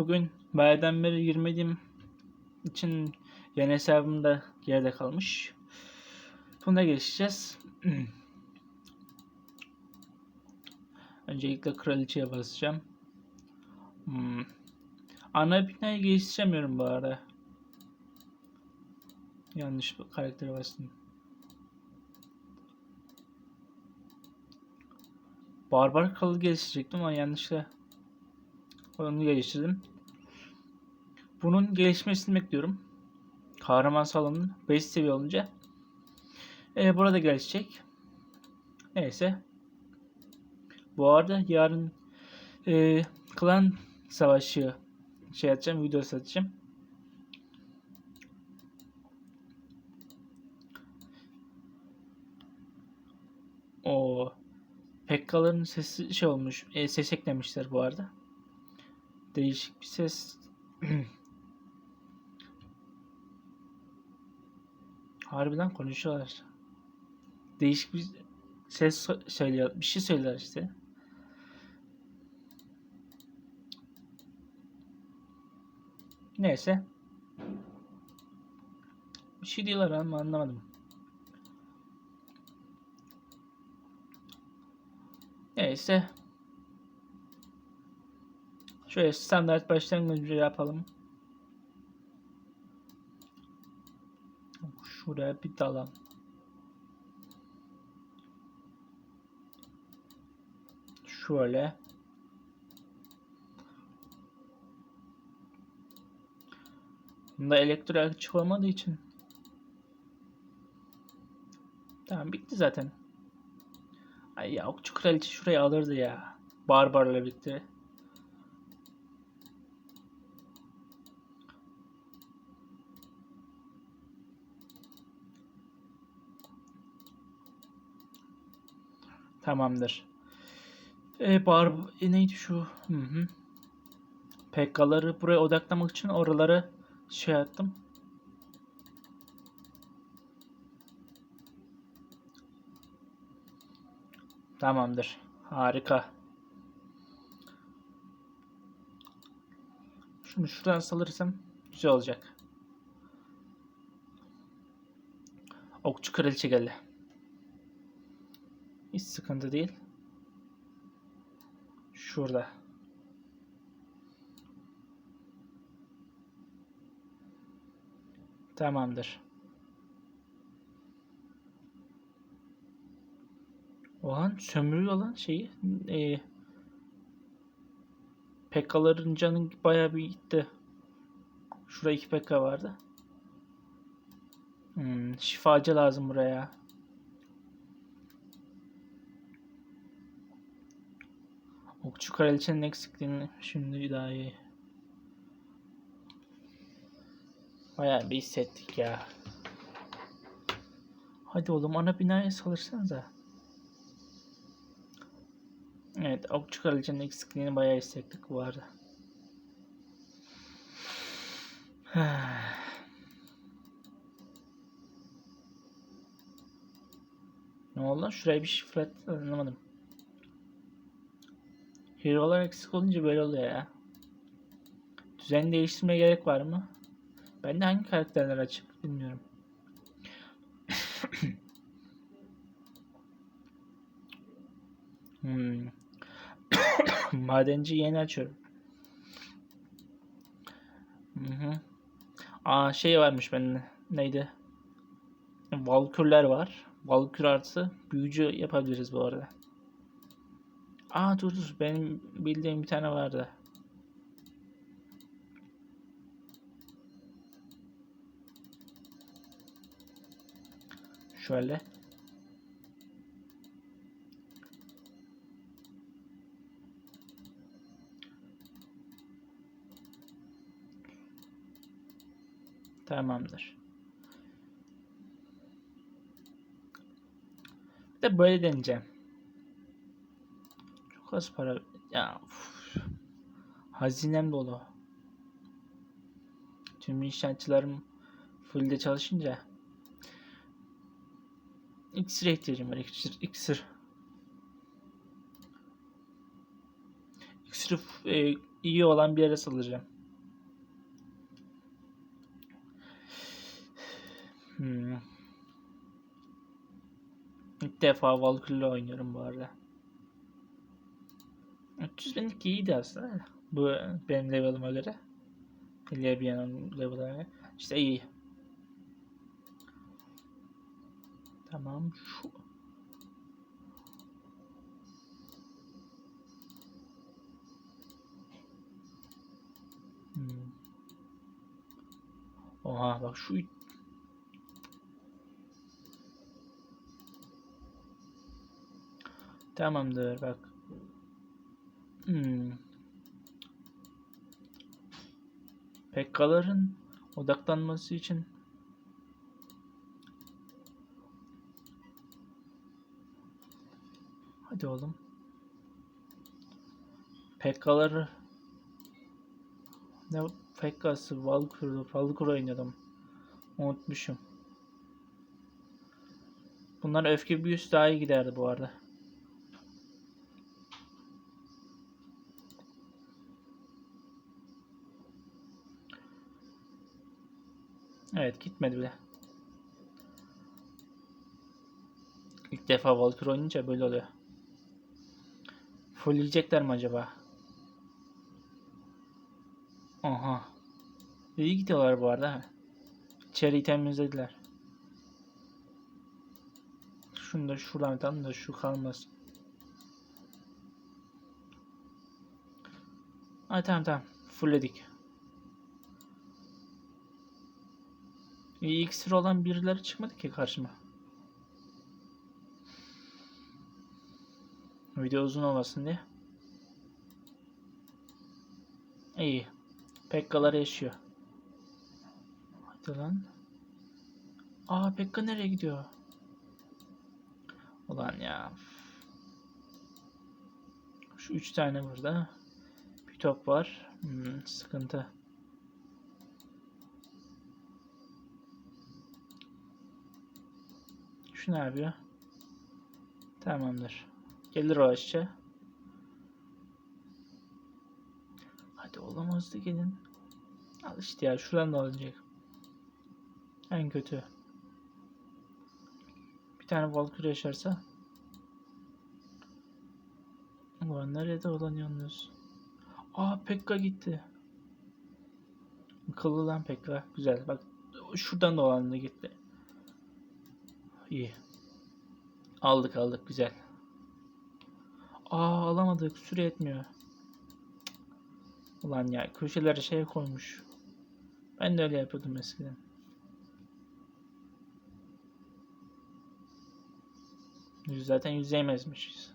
Bugün bayağıdan beri girmediğim için yeni hesabım da geride kalmış. Buna geçeceğiz. Öncelikle kraliçeye basacağım. Hmm. Ana binayı geliştiremiyorum bu arada. Yanlış karaktere bastım. Barbar kralı geliştirecektim ama yanlışla onu geliştirdim. Bunun gelişmesini bekliyorum. Kahraman salonun 5 seviye olunca e, burada gelişecek. Neyse. Bu arada yarın e, klan savaşı şey atacağım, video satacağım. O Pekkaların sesi şey olmuş. E, ses eklemişler bu arada. Değişik bir ses. Harbiden konuşuyorlar. Değişik bir ses söylüyor. Bir şey söyler işte. Neyse. Bir şey diyorlar ama anlamadım. Neyse. Şöyle standart başlangıcı yapalım. Şuraya bir dalam. Şöyle. Bunda elektrik açık olmadığı için. Tamam bitti zaten. Ay ya okçu kraliçe şurayı alırdı ya. Barbarla birlikte. Tamamdır. E, bar e, neydi şu? Hı hı. PK'ları buraya odaklamak için oraları şey yaptım. Tamamdır. Harika. Şunu şuradan salırsam güzel olacak. Okçu kraliçe geldi. Hiç sıkıntı değil. Şurada. Tamamdır. O an sömürüyor lan şeyi. E, Pekkaların canı bayağı bir gitti. Şurada iki Pekka vardı. Hmm, şifacı lazım buraya. Okçu kraliçenin eksikliğini şimdi daha iyi. Bayağı bir hissettik ya. Hadi oğlum ana binaya salırsanıza. Evet okçu kraliçenin eksikliğini bayağı hissettik bu arada. ne oldu? Şuraya bir şifre anlamadım. Hero'lar eksik olunca böyle oluyor ya. Düzen değiştirmeye gerek var mı? Ben de hangi karakterler açık bilmiyorum. hmm. Madenci yeni açıyorum. Hı hı. Aa şey varmış bende. Neydi? Valkürler var. Valkür artı büyücü yapabiliriz bu arada. Aa dur dur benim bildiğim bir tane vardı. Şöyle. Tamamdır. Bir de böyle deneyeceğim. Az para. Ya uf. Hazinem dolu. Tüm inşaatçılarım fullde çalışınca iksire ihtiyacım var. İksir. iksir. İksiri e, iyi olan bir yere salacağım. Hmm. İlk defa Valkyrie oynuyorum bu arada. 300 binlik iyiydi aslında. Bu benim level'ıma göre. Levia'nın level'ına göre. İşte iyi. Tamam şu. Hmm. Oha bak şu Tamamdır bak. Hmm. Pekkaların odaklanması için Hadi oğlum. Pekkaları ne Pekkası Valkyrie Valkyrie oynadım. Unutmuşum. Bunlar öfke büyüsü daha iyi giderdi bu arada. Evet gitmedi bile. İlk defa Valkyrie oynayınca böyle oluyor. Fullleyecekler mi acaba? Aha. İyi gidiyorlar bu arada. İçeriği temizlediler. Şunu da şuradan tam da şu kalmasın. Ay tamam tamam. Fullledik. İyi iksir olan birileri çıkmadı ki karşıma. Video uzun olmasın diye. İyi. Pekkalar yaşıyor. Hadi lan. Aa Pekka nereye gidiyor? Ulan ya. Şu üç tane burada. Bir top var. Hmm, sıkıntı. Şu ne yapıyor? Tamamdır. Gelir o aşağı. Hadi oğlum hızlı gelin. Al işte ya şuradan da alınacak. En kötü. Bir tane Valkyrie yaşarsa. Ulan nerede dolanıyorsunuz? Aa Pekka gitti. Akıllı lan Pekka. Güzel bak. Şuradan dolandı gitti. İyi. Aldık aldık güzel. Aa alamadık. Süre etmiyor. Ulan ya köşelere şey koymuş. Ben de öyle yapıyordum eskiden. Zaten yüz yemezmişiz.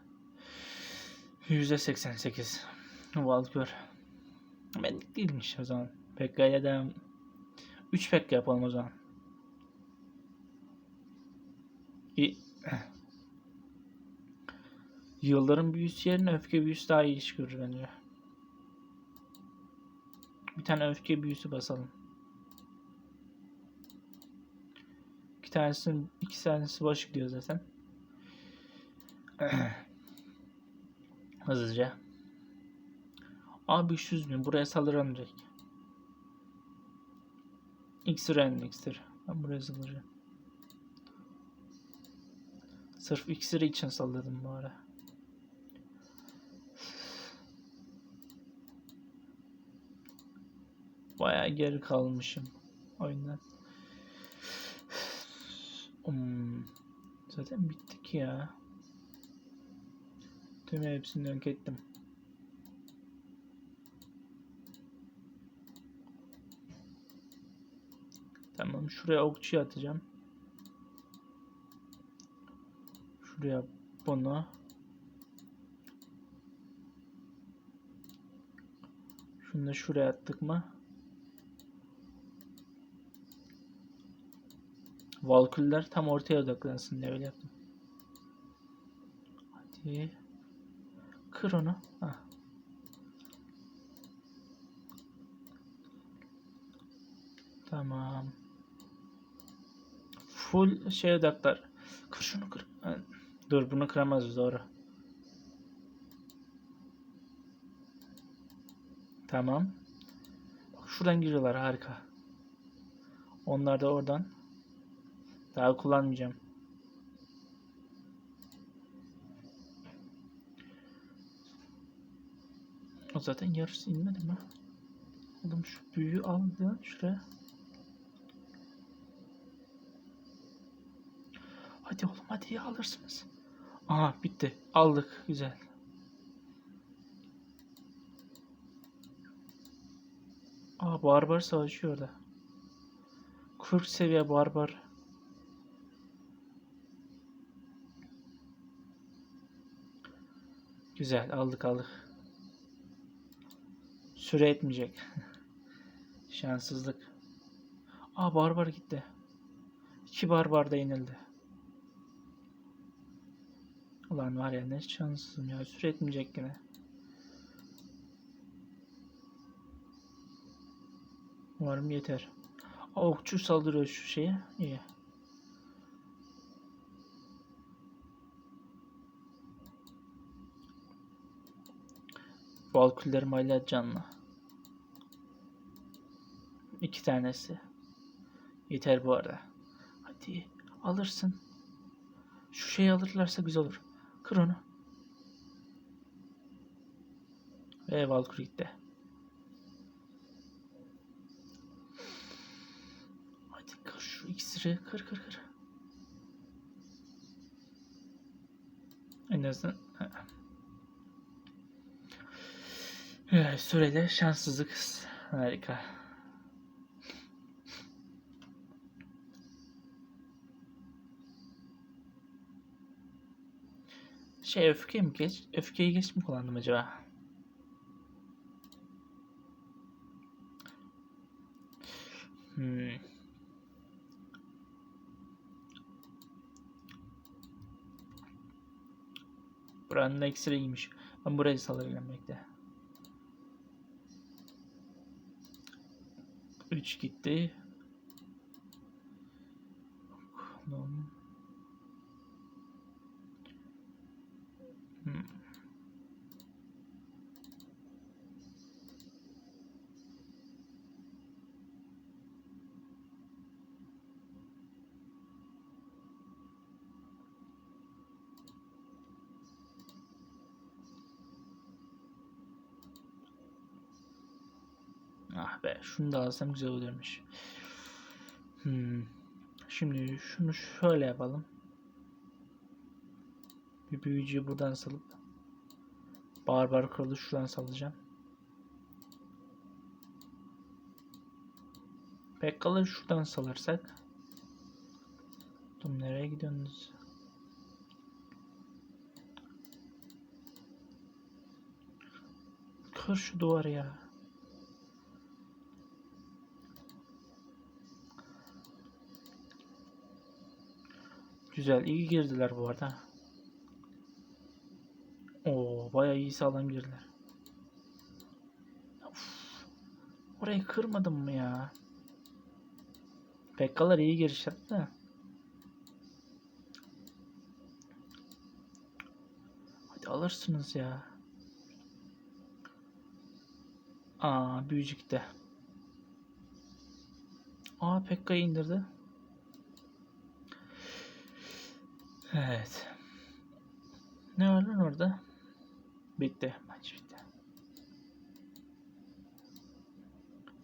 Yüzde 88. Valkör. Ben değilmiş o zaman. Pekka ile devam. 3 Pekka yapalım o zaman. İyi. Yılların büyüsü yerine öfke büyüsü daha iyi iş görür bence. Bir tane öfke büyüsü basalım. İki tanesinin iki tanesi boş gidiyor zaten. Hızlıca. Abi 300 bin buraya saldıralım direkt. İksir en iksir. Ben buraya saldıracağım. Sırf iksiri için salladım bu ara. Bayağı geri kalmışım oyundan. Hmm. Zaten bittik ya. Tüm hepsini yok ettim. Tamam şuraya okçu atacağım. Şuraya bunu. Şunu da şuraya attık mı? Valküller tam ortaya odaklansın diye öyle yaptım. Hadi. Kır onu. Hah. Tamam. Full şey odaklar. Kır şunu kır. Dur bunu kıramaz doğru. Tamam. Bak şuradan giriyorlar harika. Onlar da oradan. Daha kullanmayacağım. O zaten yarısı inmedi mi? Oğlum şu büyüğü aldı şuraya. Hadi oğlum hadi alırsınız. Aha bitti. Aldık. Güzel. Aa barbar savaşıyor orada. 40 seviye barbar. Güzel aldık aldık. Süre etmeyecek. Şanssızlık. Aa barbar gitti. İki barbar da yenildi. Ulan var ya ne şanssızım ya. Süre etmeyecek yine. Umarım yeter. Aa, okçu saldırıyor şu şeye. İyi. Valküllerim hala canlı. İki tanesi. Yeter bu arada. Hadi alırsın. Şu şeyi alırlarsa güzel olur. Kır onu. Ve Valkür gitti. Hadi kır şu iksiri. Kır kır kır. En azından Evet, sürede şanssızlık harika. Şey öfke mi geç? Öfkeyi geç mi kullandım acaba? Hmm. Buranın ekstra iyiymiş. Ben burayı salabilirim bekle. 3 gitti. Bakalım. Hmm. Ah be şunu da alsam güzel olurmuş. Hmm. Şimdi şunu şöyle yapalım. Bir büyücüyü buradan salıp Barbar kralı şuradan salacağım. Pekkalı şuradan salarsak Dur nereye gidiyorsunuz? Kır şu duvarı ya. Güzel iyi girdiler bu arada. Oo bayağı iyi sağlam girdiler. Uf, orayı kırmadım mı ya? Pekkalar iyi giriş yaptı. Hadi alırsınız ya. Aa büyücük de. Aa Pekka'yı indirdi. Evet. Ne var lan orada? Bitti. Maç bitti.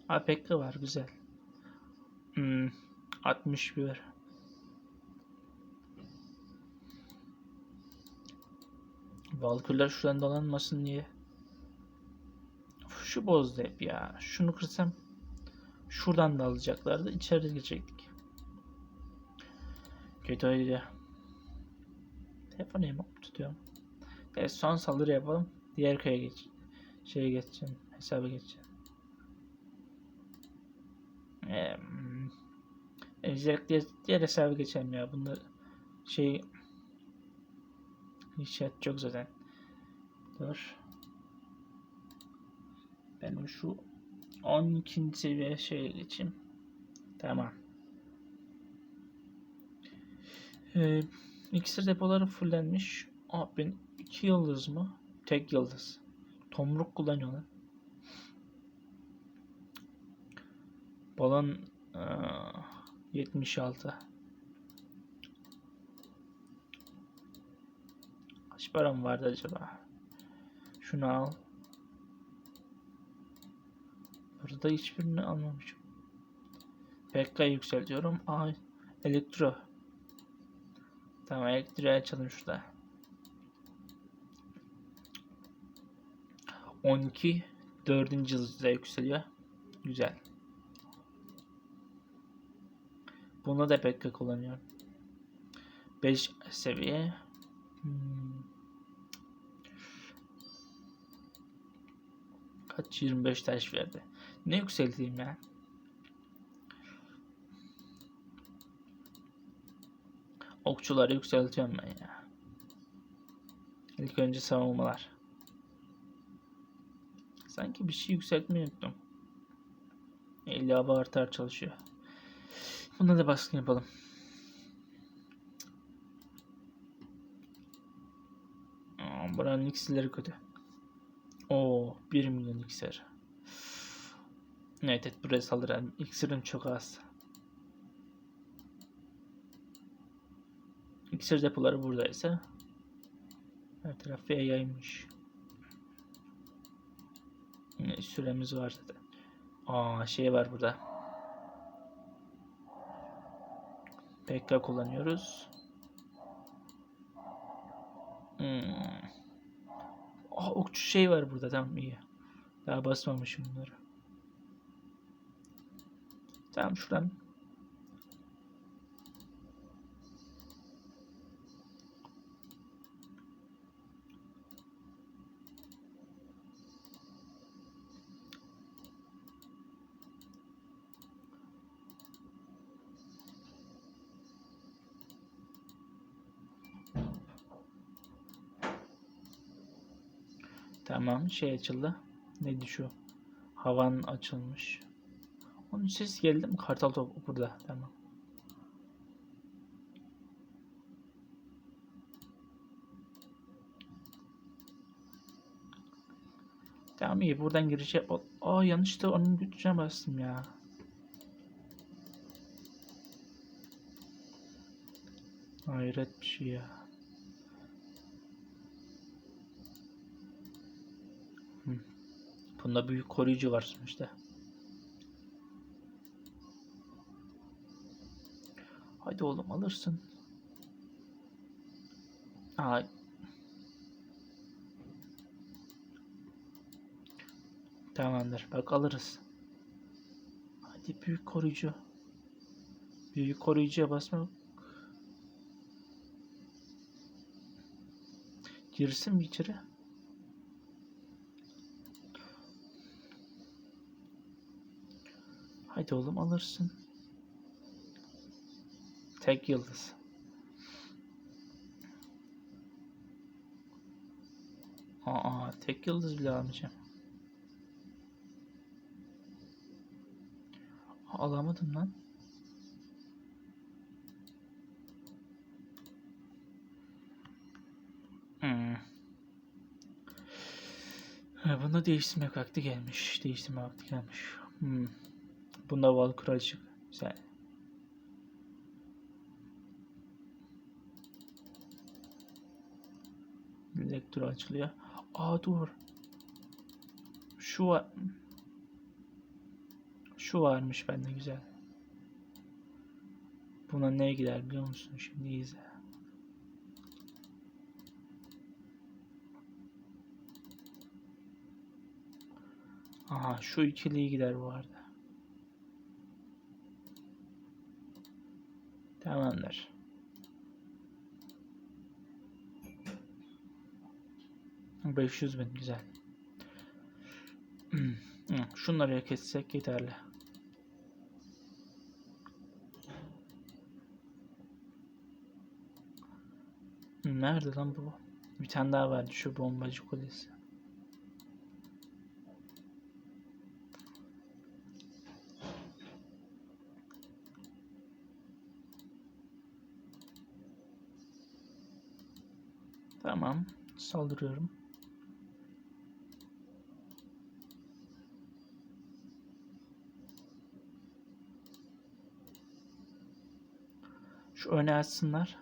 APK var güzel. Hmm, 61. Valkürler şuradan dolanmasın diye. Şu bozdu hep ya. Şunu kırsam şuradan da alacaklardı. İçeri girecektik. Kötü oydu. Telefonu yamuk tutuyorum. Evet son saldırı yapalım. Diğer köye geç. Şeye geçeceğim. Hesaba geçeceğim. Ee, Ejderha diğer, diğer hesabı geçelim ya. Bunda şey İnşaat çok zaten. Dur. Ben şu 12. seviye şeye geçeyim. Tamam. Ee, iksir depoları fullenmiş. Aa ben iki yıldız mı? Tek yıldız. Tomruk kullanıyorlar. Balon eee, 76. Kaç param vardı acaba? Şunu al. Burada hiçbirini almamışım. PK yükseltiyorum. Aa, elektro. Tamam elektriği açalım şurada. 12 dördüncü yıldızda yükseliyor. Güzel. Bunda da PK kullanıyorum. 5 seviye. Hmm. Kaç 25 taş verdi. Ne yükselteyim ya? Okçuları yükseltiyorum ben ya. İlk önce savunmalar. Sanki bir şey yükseltmeyi unuttum. 50 hava artar çalışıyor. Buna da baskın yapalım. Aa, buranın iksirleri kötü. Oo 1 milyon iksir. Evet, evet buraya saldıralım. İksirin çok az. İksir depoları buradaysa her taraf yaymış. Yine süremiz var zaten. Aa şey var burada. PK kullanıyoruz. Hmm. Aa okçu şey var burada tamam iyi. Daha basmamışım bunları. Tamam şuradan. Tamam şey açıldı. Neydi şu? Havan açılmış. Onun ses geldi mi? Kartal top burada. Tamam. Tamam iyi buradan giriş yap. Aa yanlışlıkla onun gücüne bastım ya. Hayret bir şey ya. Bunda büyük koruyucu var sonuçta. Hadi oğlum alırsın. Aa. Tamamdır. Bak alırız. Hadi büyük koruyucu. Büyük koruyucuya basma. Girsin mi içeri? Hadi oğlum alırsın. Tek yıldız. Aa, tek yıldız bile almayacağım. Alamadım lan. Hmm. Bunda değiştirmek vakti gelmiş. Değiştirme vakti gelmiş. Hmm. Bunda val kraliçe. Güzel. Elektro açılıyor. Aa dur. Şu var. Şu varmış bende güzel. Buna ne gider biliyor musun? Şimdi izle. Aha şu ikiliye gider bu arada. Tamamdır. Beş yüz bin güzel. Hı, Şunları yok etsek yeterli. Nerede lan bu? Bir tane daha vardı şu bombacı kulesi. Tamam. Saldırıyorum. Şu öne açsınlar.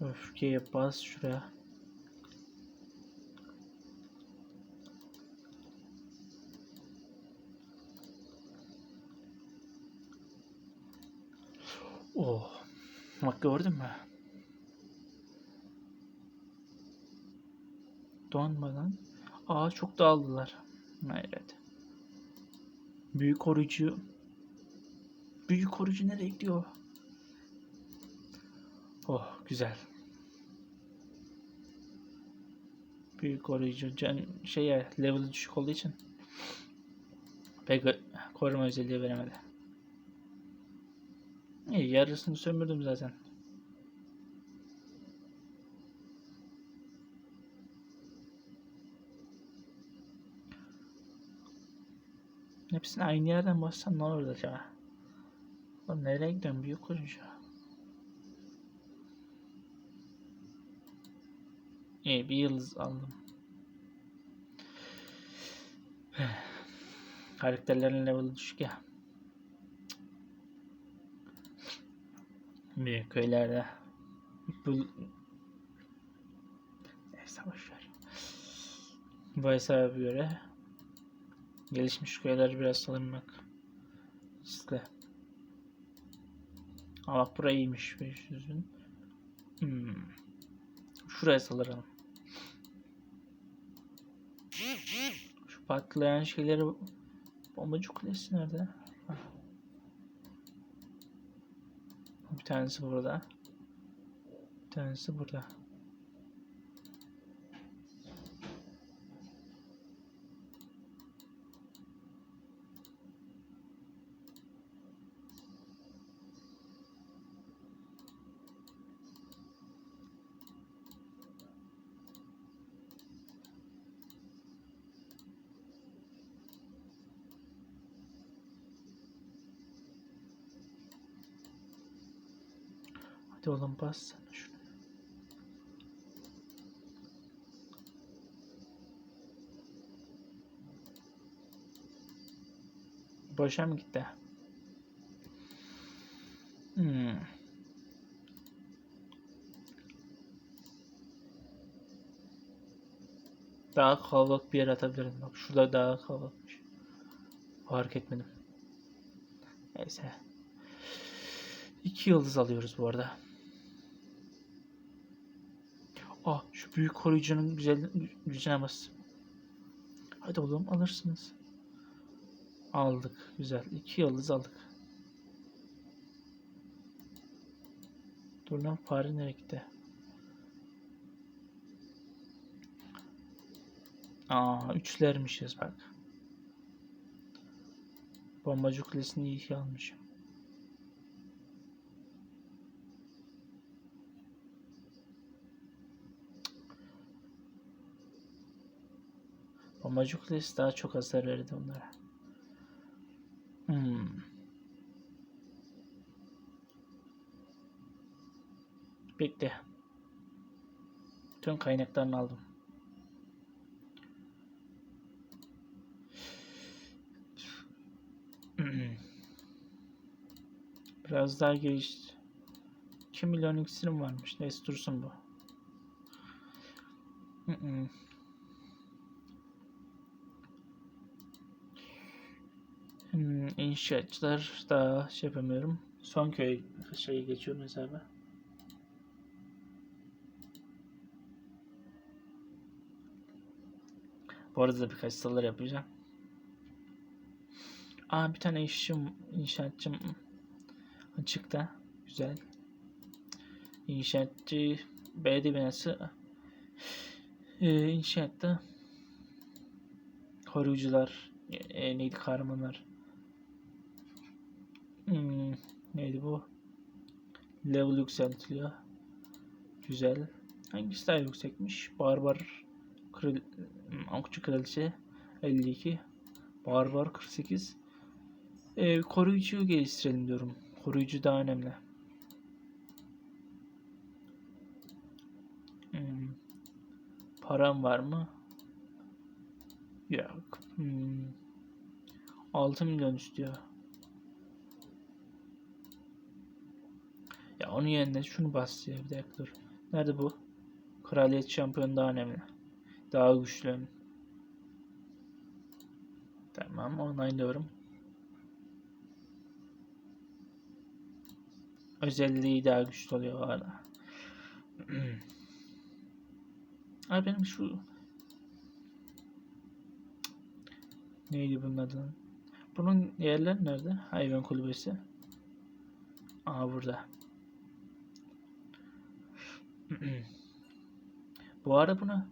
Öfkeye bas şuraya. Bak gördün mü? Donmadan. Aa çok dağıldılar. Evet. Büyük koruyucu. Büyük koruyucu nereye gidiyor? Oh güzel. Büyük koruyucu can şeye level düşük olduğu için pek koruma özelliği veremedi. İyi yarısını sömürdüm zaten. Hepsini aynı yerden bassam ne olur acaba? Oğlum nereye gidiyorum büyük koruyucu? İyi bir yıldız aldım. Karakterlerin level'ı düşük ya. Büyük köylerde bu neyse boşver. Bu hesaba göre gelişmiş köyler biraz salınmak riskli. Ama burayı iyiymiş 500'ün. Hmm. Şuraya salarım. Şu patlayan şeyleri bombacı kulesi nerede? Bir tanesi burada. Bir tanesi burada. Hadi oğlum bas sen şunu. Boşa mı gitti? Hmm. Daha kalabalık bir yer atabilirim. Bak şurada daha kalabalıkmış. Fark etmedim. Neyse. İki yıldız alıyoruz bu arada. Ah şu büyük koruyucunun güzel gücüne bas. Hadi oğlum alırsınız. Aldık. Güzel. İki yıldız aldık. Dur lan fare nereye gitti? Aa üçlermişiz bak. Bombacı kulesini iyi almışım. Bombacı kulesi daha çok hasar verdi onlara. Hmm. Bekle. Tüm kaynaklarını aldım. Biraz daha geliş. 2 milyon iksirim varmış. Neyse dursun bu. Hmm, inşaatçılar daha şey yapamıyorum. Son köy şeyi geçiyorum hesaba. Bu arada da birkaç salılar yapacağım. Aa bir tane işçim, inşaatçım çıktı. Güzel. İnşaatçı belediye binası ee, inşaatta koruyucular e, neydi kahramanlar hmm, neydi bu level yükseltiliyor güzel hangisi daha yüksekmiş barbar kral, okçu kraliçe 52 barbar 48 e, koruyucuyu geliştirelim diyorum koruyucu daha önemli Param var mı? Yok. Hmm. 6 milyon istiyor. Ya onun yerine şunu bas ya bir dakika dur. Nerede bu? Kraliyet şampiyonu daha önemli. Daha güçlü. Tamam onaylıyorum. Özelliği daha güçlü oluyor arada. Ay benim şu neydi bunun adı? Bunun yerleri nerede? Hayvan kulübesi. Aa burada. bu arada buna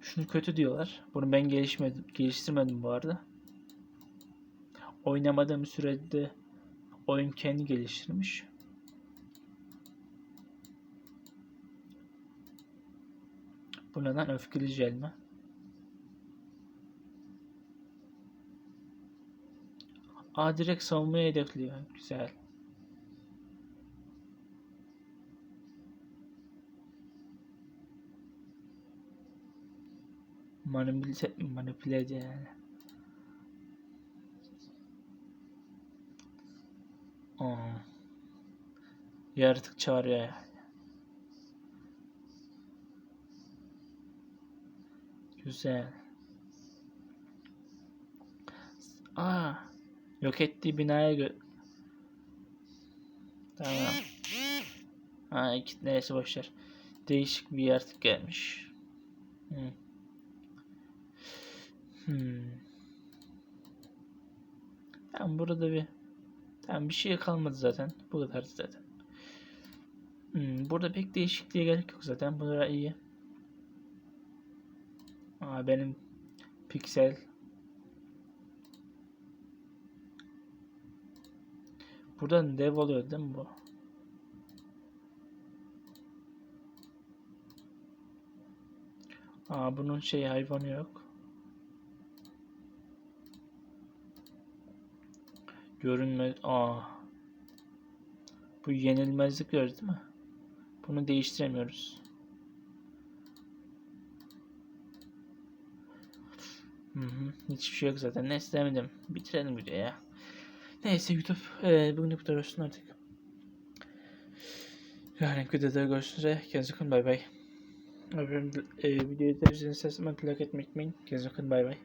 şunu kötü diyorlar. Bunu ben gelişmedim, geliştirmedim bu arada. Oynamadığım sürede oyun kendi geliştirmiş. Bu neden öfkeli jel mi? Aa direkt savunmayı hedefliyor. Güzel. Manipüle, manipüle yani. Aa. Yaratık çağırıyor yani. Güzel. Aa, yok ettiği binaya gö... Tamam. Ha, iki, neyse boşver. Değişik bir yaratık gelmiş. Hmm. Hmm. Tamam burada bir Tamam bir şey kalmadı zaten. Bu kadar zaten. Hmm, burada pek değişikliğe gerek yok zaten. Bunlar iyi. Aa, benim piksel Buradan dev oluyor değil mi bu? Aa bunun şey hayvanı yok. Görünmez. Aa. Bu yenilmezlik var değil mi? Bunu değiştiremiyoruz. Hı hı. Hiçbir şey yok zaten. Neyse demedim. Bitirelim videoyu ya. Neyse YouTube. E, bugün bu kadar olsun artık. Yarın videoda görüşürüz. Kendinize bakın. Bay bay. Efendim, e, videoyu da izlediğiniz için like etmeyi unutmayın. Kendinize bakın. Bay bay.